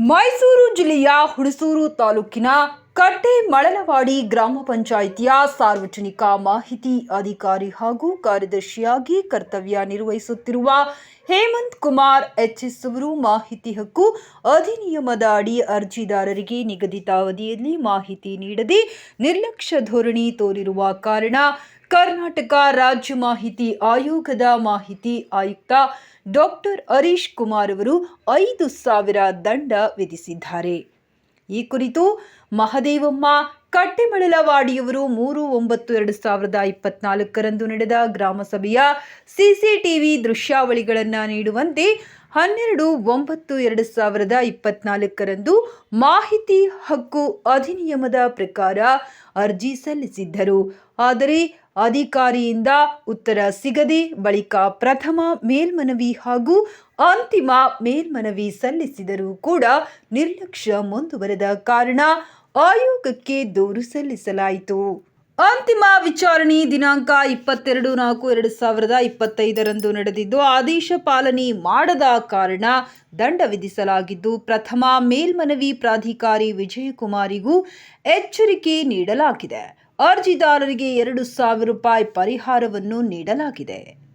ಮೈಸೂರು ಜಿಲ್ಲೆಯ ಹುಣಸೂರು ತಾಲೂಕಿನ ಕಟ್ಟೆ ಮಳಲವಾಡಿ ಗ್ರಾಮ ಪಂಚಾಯಿತಿಯ ಸಾರ್ವಜನಿಕ ಮಾಹಿತಿ ಅಧಿಕಾರಿ ಹಾಗೂ ಕಾರ್ಯದರ್ಶಿಯಾಗಿ ಕರ್ತವ್ಯ ನಿರ್ವಹಿಸುತ್ತಿರುವ ಹೇಮಂತ್ ಕುಮಾರ್ ಎಚ್ಎಸ್ ಅವರು ಮಾಹಿತಿ ಹಕ್ಕು ಅಧಿನಿಯಮದ ಅಡಿ ಅರ್ಜಿದಾರರಿಗೆ ನಿಗದಿತ ಅವಧಿಯಲ್ಲಿ ಮಾಹಿತಿ ನೀಡದೆ ನಿರ್ಲಕ್ಷ್ಯ ಧೋರಣೆ ತೋರಿರುವ ಕಾರಣ ಕರ್ನಾಟಕ ರಾಜ್ಯ ಮಾಹಿತಿ ಆಯೋಗದ ಮಾಹಿತಿ ಆಯುಕ್ತ ಡಾಕ್ಟರ್ ಹರೀಶ್ ಕುಮಾರ್ ಅವರು ಐದು ಸಾವಿರ ದಂಡ ವಿಧಿಸಿದ್ದಾರೆ. ಈ ಕುರಿತು ಮಹದೇವಮ್ಮ ಕಟ್ಟೆಮಳಲವಾಡಿಯವರು ಮೂರು ಒಂಬತ್ತು ಎರಡು ಸಾವಿರದ ಇಪ್ಪತ್ನಾಲ್ಕರಂದು ನಡೆದ ಗ್ರಾಮಸಭೆಯ ಸಿಸಿಟಿವಿ ದೃಶ್ಯಾವಳಿಗಳನ್ನು ನೀಡುವಂತೆ ಹನ್ನೆರಡು ಒಂಬತ್ತು ಎರಡು ಸಾವಿರದ ಇಪ್ಪತ್ನಾಲ್ಕರಂದು ಮಾಹಿತಿ ಹಕ್ಕು ಅಧಿನಿಯಮದ ಪ್ರಕಾರ ಅರ್ಜಿ ಸಲ್ಲಿಸಿದ್ದರು. ಆದರೆ ಅಧಿಕಾರಿಯಿಂದ ಉತ್ತರ ಸಿಗದೆ ಬಳಿಕ ಪ್ರಥಮ ಮೇಲ್ಮನವಿ ಹಾಗೂ ಅಂತಿಮ ಮೇಲ್ಮನವಿ ಸಲ್ಲಿಸಿದರೂ ಕೂಡ ನಿರ್ಲಕ್ಷ್ಯ ಮುಂದುವರೆದ ಕಾರಣ ಆಯೋಗಕ್ಕೆ ದೂರು ಸಲ್ಲಿಸಲಾಯಿತು. ಅಂತಿಮ ವಿಚಾರಣೆ ದಿನಾಂಕ ಇಪ್ಪತ್ತೆರಡು ನಾಲ್ಕು ಎರಡು ಸಾವಿರದ ಇಪ್ಪತ್ತೈದರಂದು ನಡೆದಿದ್ದು, ಆದೇಶ ಪಾಲನೆ ಮಾಡದ ಕಾರಣ ದಂಡ ವಿಧಿಸಲಾಗಿದ್ದು, ಪ್ರಥಮ ಮೇಲ್ಮನವಿ ಪ್ರಾಧಿಕಾರಿ ವಿಜಯಕುಮಾರಿಗೂ ಎಚ್ಚರಿಕೆ ನೀಡಲಾಗಿದೆ. ಅರ್ಜಿದಾರರಿಗೆ ಎರಡು ಸಾವಿರ ರೂಪಾಯಿ ಪರಿಹಾರವನ್ನು ನೀಡಲಾಗಿದೆ.